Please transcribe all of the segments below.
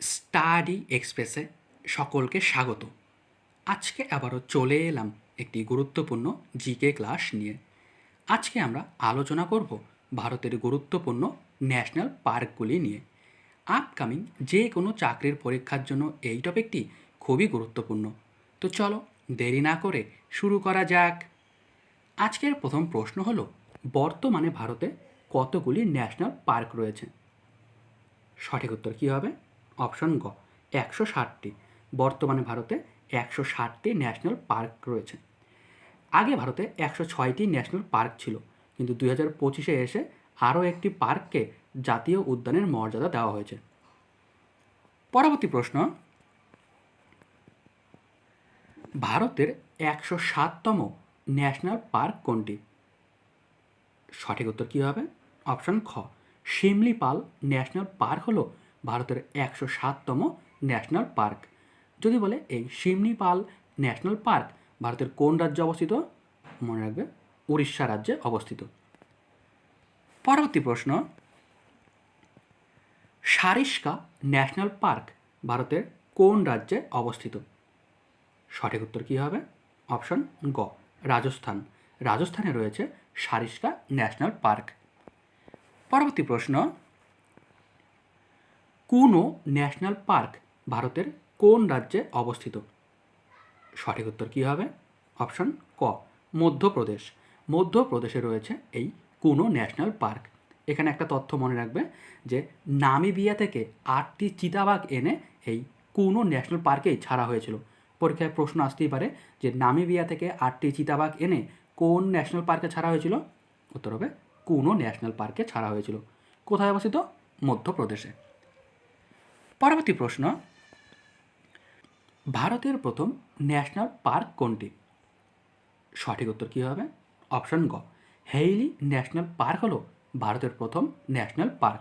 Study এক্সপ্রেসে সকলকে স্বাগত। আজকে আবারও চলে এলাম একটি গুরুত্বপূর্ণ জিকে ক্লাস নিয়ে। আজকে আমরা আলোচনা করব ভারতের গুরুত্বপূর্ণ ন্যাশনাল পার্কগুলি নিয়ে। আপকামিং যে কোনো চাকরির পরীক্ষার জন্য এই টপিকটি খুবই গুরুত্বপূর্ণ। তো চলো দেরি না করে শুরু করা যাক। আজকের প্রথম প্রশ্ন হলো, বর্তমানে ভারতে কতগুলি ন্যাশনাল পার্ক রয়েছে? সঠিক উত্তর কী হবে? অপশন গ, একশো ষাটটি। বর্তমানে ভারতে একশো ষাটটি ন্যাশনাল পার্ক রয়েছে। আগে ভারতে একশো ছয়টি ন্যাশনাল পার্ক ছিল, কিন্তু দুই হাজার পঁচিশে এসে আরও একটি পার্ককে জাতীয় উদ্যানের মর্যাদা দেওয়া হয়েছে। পরবর্তী প্রশ্ন, ভারতের একশো সাততম ন্যাশনাল পার্ক কোনটি? সঠিক উত্তর কী হবে? অপশন খ, শিমলিপাল ন্যাশনাল পার্ক হলো ভারতের একশো সাততম ন্যাশনাল পার্ক। যদি বলে এই শিমলিপাল ন্যাশনাল পার্ক ভারতের কোন রাজ্যে অবস্থিত? মনে রাখবে উড়িষ্যা রাজ্যে অবস্থিত। পরবর্তী প্রশ্ন, সারিস্কা ন্যাশনাল পার্ক ভারতের কোন রাজ্যে অবস্থিত? সঠিক উত্তর কী হবে? অপশন গ, রাজস্থান। রাজস্থানে রয়েছে সারিস্কা ন্যাশনাল পার্ক। পরবর্তী প্রশ্ন কুনো ন্যাশনাল পার্ক ভারতের কোন রাজ্যে অবস্থিত? সঠিক উত্তর কী হবে? অপশন ক, মধ্যপ্রদেশ। মধ্যপ্রদেশে রয়েছে এই কুনো ন্যাশনাল পার্ক। এখানে একটা তথ্য মনে রাখবে যে নামিবিয়া থেকে আটটি চিতাবাঘ এনে এই কুনো ন্যাশনাল পার্কেই ছাড়া হয়েছিল। পরীক্ষায় প্রশ্ন আসতেই পারে যে নামিবিয়া থেকে আটটি চিতাবাঘ এনে কোন ন্যাশনাল পার্কে ছাড়া হয়েছিল? উত্তর হবে, কুনো ন্যাশনাল পার্কে ছাড়া হয়েছিল। কোথায় অবস্থিত? মধ্যপ্রদেশে। পরবর্তী প্রশ্ন। ভারতের প্রথম ন্যাশনাল পার্ক কোনটি? সঠিক উত্তর কী হবে? অপশন গ। হেইলি ন্যাশনাল পার্ক হলো ভারতের প্রথম ন্যাশনাল পার্ক।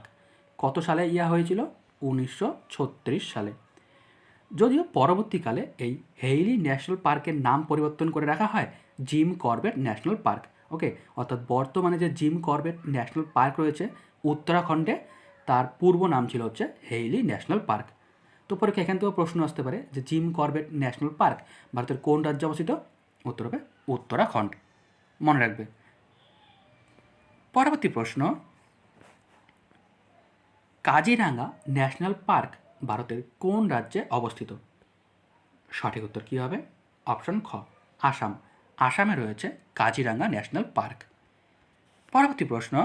কত সালে ইয়া হয়েছিল? উনিশশো ছত্রিশ সালে। যদিও পরবর্তীকালে এই হেইলি ন্যাশনাল পার্কের নাম পরিবর্তন করে রাখা হয়, Jim Corbett national park. Okay? অর্থাৎ বর্তমানে যে জিম করবেট ন্যাশনাল পার্ক রয়েছে, উত্তরাখণ্ডে তার পূর্ব নাম ছিল হচ্ছে হেইলি ন্যাশনাল পার্ক। তো পরীক্ষা এখান থেকেও প্রশ্ন আসতে পারে যে জিম করবেট ন্যাশনাল পার্ক ভারতের কোন রাজ্যে অবস্থিত? উত্তর হবে উত্তরাখণ্ড। মনে রাখবে। পরবর্তী প্রশ্ন, কাজিরাঙ্গা ন্যাশনাল পার্ক ভারতের কোন রাজ্যে অবস্থিত? সঠিক উত্তর কী হবে? অপশন খ, আসাম। আসামে রয়েছে কাজিরাঙ্গা ন্যাশনাল পার্ক। পরবর্তী প্রশ্ন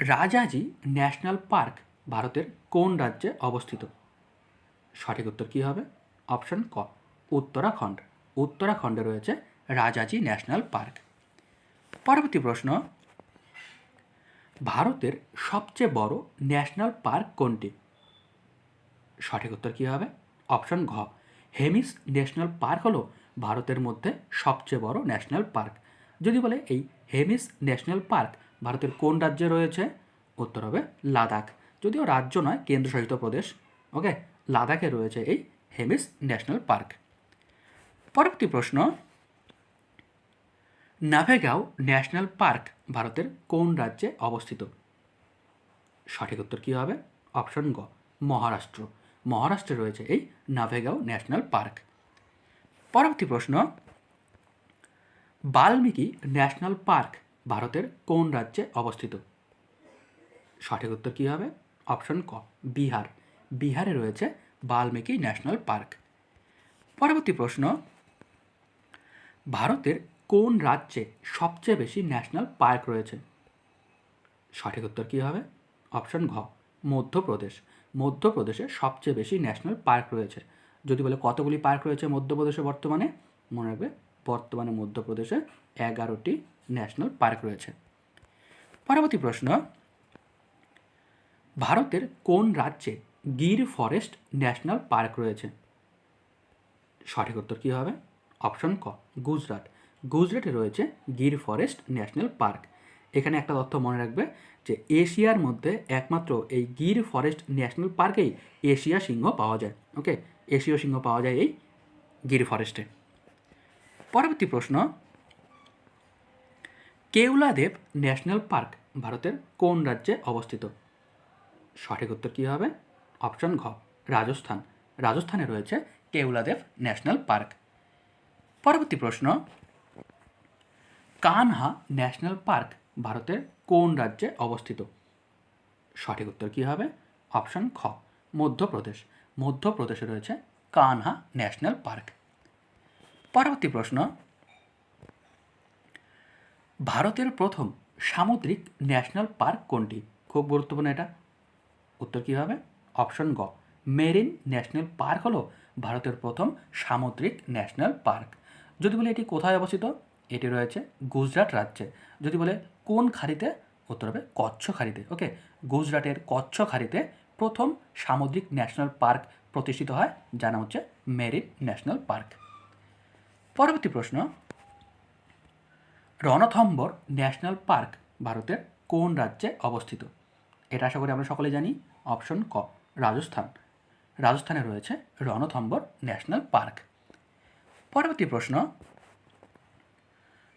রাজাজি ন্যাশনাল পার্ক, ভারতের কোন রাজ্যে অবস্থিত? সঠিক উত্তর কী হবে? অপশন ক, উত্তরাখণ্ড। উত্তরাখণ্ডে রয়েছে রাজাজি ন্যাশনাল পার্ক। পরবর্তী প্রশ্ন, ভারতের সবচেয়ে বড় ন্যাশনাল পার্ক কোনটি? সঠিক উত্তর কী হবে? অপশন ঘ, হেমিস ন্যাশনাল পার্ক হলো ভারতের মধ্যে সবচেয়ে বড় ন্যাশনাল পার্ক। যদি বলে এই হেমিস ন্যাশনাল পার্ক ভারতের কোন রাজ্যে রয়েছে? উত্তর হবে লাদাখ। যদিও রাজ্য নয়, কেন্দ্রশাসিত প্রদেশ। ওকে, লাদাখে রয়েছে এই হেমিস ন্যাশনাল পার্ক। পরবর্তী প্রশ্ন, নাভেগাঁও ন্যাশনাল পার্ক ভারতের কোন রাজ্যে অবস্থিত? সঠিক উত্তর কী হবে? অপশন গ, মহারাষ্ট্র। মহারাষ্ট্রে রয়েছে এই নাভেগাঁও ন্যাশনাল পার্ক। পরবর্তী প্রশ্ন, বাল্মীকি ন্যাশনাল পার্ক ভারতের কোন রাজ্যে অবস্থিত? সঠিক উত্তর কী হবে? অপশন ক, বিহার। বিহারে রয়েছে বাল্মীকি ন্যাশনাল পার্ক। পরবর্তী প্রশ্ন, ভারতের কোন রাজ্যে সবচেয়ে বেশি ন্যাশনাল পার্ক রয়েছে? সঠিক উত্তর কী হবে? অপশন ঘ, মধ্যপ্রদেশ। মধ্যপ্রদেশে সবচেয়ে বেশি ন্যাশনাল পার্ক রয়েছে। যদি বলে কতগুলি পার্ক রয়েছে মধ্যপ্রদেশে বর্তমানে? মনে রাখবে বর্তমানে মধ্যপ্রদেশে এগারোটি ন্যাশনাল পার্ক রয়েছে। পরবর্তী প্রশ্ন, ভারতের কোন রাজ্যে গির ফরেস্ট ন্যাশনাল পার্ক রয়েছে? সঠিক উত্তর কী হবে? অপশন ক, গুজরাট। গুজরাটে রয়েছে গির ফরেস্ট ন্যাশনাল পার্ক। এখানে একটা তথ্য মনে রাখবে যে এশিয়ার মধ্যে একমাত্র এই গির ফরেস্ট ন্যাশনাল পার্কেই এশিয়া সিংহ পাওয়া যায়। ওকে? এশীয় সিংহ পাওয়া যায় এই গির ফরেস্টে। পরবর্তী প্রশ্ন কেওলাদেব ন্যাশনাল পার্ক, ভারতের কোন রাজ্যে অবস্থিত? সঠিক উত্তর কী হবে? অপশন ঘ, রাজস্থান। রাজস্থানে রয়েছে কেওলাদেব ন্যাশনাল পার্ক। পরবর্তী প্রশ্ন, কানহা ন্যাশনাল পার্ক, ভারতের কোন রাজ্যে অবস্থিত? সঠিক উত্তর কী হবে? অপশন খ, মধ্যপ্রদেশ। মধ্যপ্রদেশে রয়েছে কানহা ন্যাশনাল পার্ক। পরবর্তী প্রশ্ন ভারতের প্রথম সামুদ্রিক ন্যাশনাল পার্ক কোনটি? খুব গুরুত্বপূর্ণ এটা। উত্তর কী হবে? অপশন গ। মেরিন ন্যাশনাল পার্ক হলো ভারতের প্রথম সামুদ্রিক ন্যাশনাল পার্ক। যদি বলে এটি কোথায় অবস্থিত? এটি রয়েছে গুজরাট রাজ্যে। যদি বলে কোন খাড়িতে? উত্তর হবে কচ্ছ খাড়িতে। ওকে? গুজরাটের কচ্ছ খাড়িতে প্রথম সামুদ্রিক ন্যাশনাল পার্ক প্রতিষ্ঠিত হয়। যার নাম হচ্ছে মেরিন ন্যাশনাল পার্ক। পরবর্তী প্রশ্ন। রণথম্বর ন্যাশনাল পার্ক ভারতের কোন রাজ্যে অবস্থিত? এটা আশা করি আমরা সকলে জানি। অপশন ক, রাজস্থান। রাজস্থানে রয়েছে রণথম্বর ন্যাশনাল পার্ক। পরবর্তী প্রশ্ন,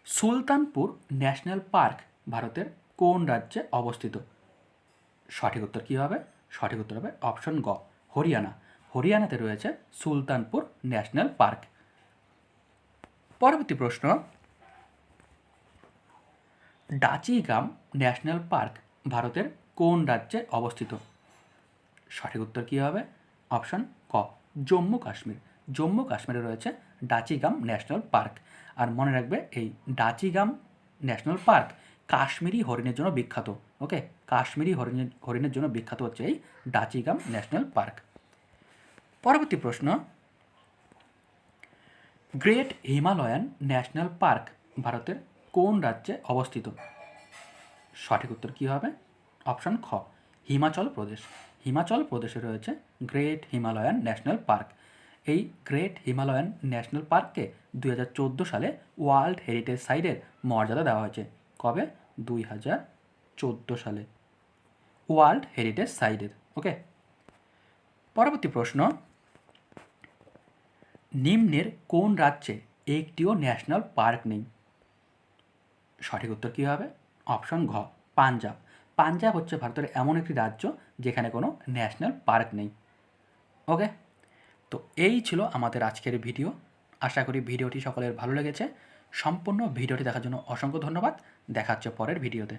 সুলতানপুর ন্যাশনাল পার্ক ভারতের কোন রাজ্যে অবস্থিত? সঠিক উত্তর কী হবে? সঠিক উত্তর হবে অপশন গ, হরিয়ানা। হরিয়ানাতে রয়েছে সুলতানপুর ন্যাশনাল পার্ক। পরবর্তী প্রশ্ন ডাচিগাম ন্যাশনাল পার্ক ভারতের কোন রাজ্যে অবস্থিত? সঠিক উত্তর কী হবে? অপশন ক, জম্মু কাশ্মীর। জম্মু কাশ্মীরে রয়েছে ডাচিগাম ন্যাশনাল পার্ক। আর মনে রাখবে, এই ডাচিগাম ন্যাশনাল পার্ক কাশ্মীরি হরিণের জন্য বিখ্যাত। ওকে কাশ্মীরি হরিণের হরিণের জন্য বিখ্যাত হচ্ছে এই ডাচিগাম ন্যাশনাল পার্ক। পরবর্তী প্রশ্ন, গ্রেট হিমালয়ান ন্যাশনাল পার্ক ভারতের কোন রাজ্যে অবস্থিত? সঠিক উত্তর কী হবে? অপশন খ, হিমাচল প্রদেশ। হিমাচল প্রদেশে রয়েছে গ্রেট হিমালয়ান ন্যাশনাল পার্ক। এই গ্রেট হিমালয়ান ন্যাশনাল পার্ককে দুই হাজার চোদ্দ সালে ওয়ার্ল্ড হেরিটেজ সাইটের মর্যাদা দেওয়া হয়েছে। কবে? দুই হাজার চোদ্দ সালে। ওয়ার্ল্ড হেরিটেজ সাইটের, ওকে? পরবর্তী প্রশ্ন, নিম্নের কোন রাজ্যে একটিও ন্যাশনাল পার্ক নেই? সঠিক উত্তর কী হবে? অপশন ঘ, পাঞ্জাব। পাঞ্জাব হচ্ছে ভারতের এমন একটি রাজ্য যেখানে কোনো ন্যাশনাল পার্ক নেই। ওকে? তো এই ছিল আমাদের আজকের ভিডিও। আশা করি ভিডিওটি সকলের ভালো লেগেছে। সম্পূর্ণ ভিডিওটি দেখার জন্য অসংখ্য ধন্যবাদ। দেখা হচ্ছে পরের ভিডিওতে।